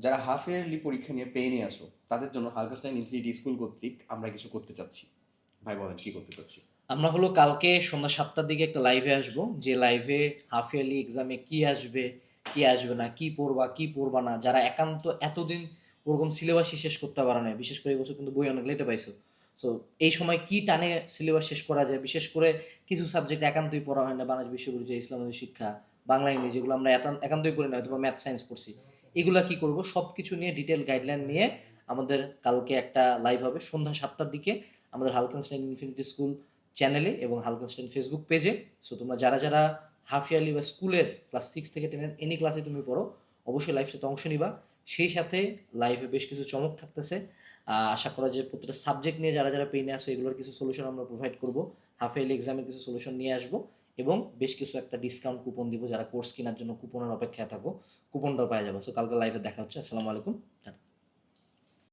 যারা half yearly পরীক্ষা নিয়ে পেয়ে নিয়ে আসো তাদের জন্য হালকাস্টাইন ইনফিনিটি স্কুল কর্তৃক আমরা কিছু করতে চাচ্ছি। ভাই, বলেন, কি করতে চাচ্ছি? আমরা হলো কালকে সন্ধ্যা সাতটার দিকে একটা লাইভে আসব, যে লাইভে হাফ ইয়ারলি এক্সামে কি আসবে কি আসবে না, কি পড়বা কি পড়বা না, যারা একান্ত এতদিন ওরকম সিলেবাসই শেষ করতে পারে না বিশেষ করে এই বছর কিন্তু বই অনেক লেটে পাইছো। সো এই সময় কি টানে সিলেবাস শেষ করা যায়, বিশেষ করে কিছু সাবজেক্ট একান্তই পড়া হয় না, বাংলাদেশ বিশ্ববিদ্যালয় ইসলামের শিক্ষা, বাংলা, ইংরেজি যেগুলো আমরা একান- একান্তই পড়ি না হয়তো ম্যাথ সায়েন্স পড়ছি। এগুলা কি করব? সব কিছু নিয়ে ডিটেল গাইডলাইন নিয়ে আমাদের কালকে একটা লাইভ হবে সন্ধ্যা সাতটার দিকে আমাদের হালকানস্টাইন ইনফিনিটি স্কুল চ্যানেলে এবং হালকানস্টাইন ফেসবুক পেজে সো তোমরা যারা যারা হাফ ইয়ারলি বা স্কুলের ক্লাস সিক্স থেকে টেনের এনি ক্লাসে তুমি পড়ো, অবশ্যই লাইভটাতে অংশ নিবা। সেই সাথে লাইভে বেশ কিছু চমক থাকতেছে। আশা করা যে প্রতিটা সাবজেক্ট নিয়ে যারা যারা পেয়ে আসো এগুলোর কিছু সলিউশন আমরা প্রোভাইড করব। হাফ ইয়ারলি এক্সামের কিছু সলিউশন নিয়ে আসব। এবং বেশ কিছু একটা ডিসকাউন্ট কুপন দিব যারা কোর্স কেনার জন্য কুপনের অপেক্ষায় থাকো। কুপনটাও পাওয়া যাবে। সো কালকে লাইভে দেখা হচ্ছে। আসসালামু আলাইকুম।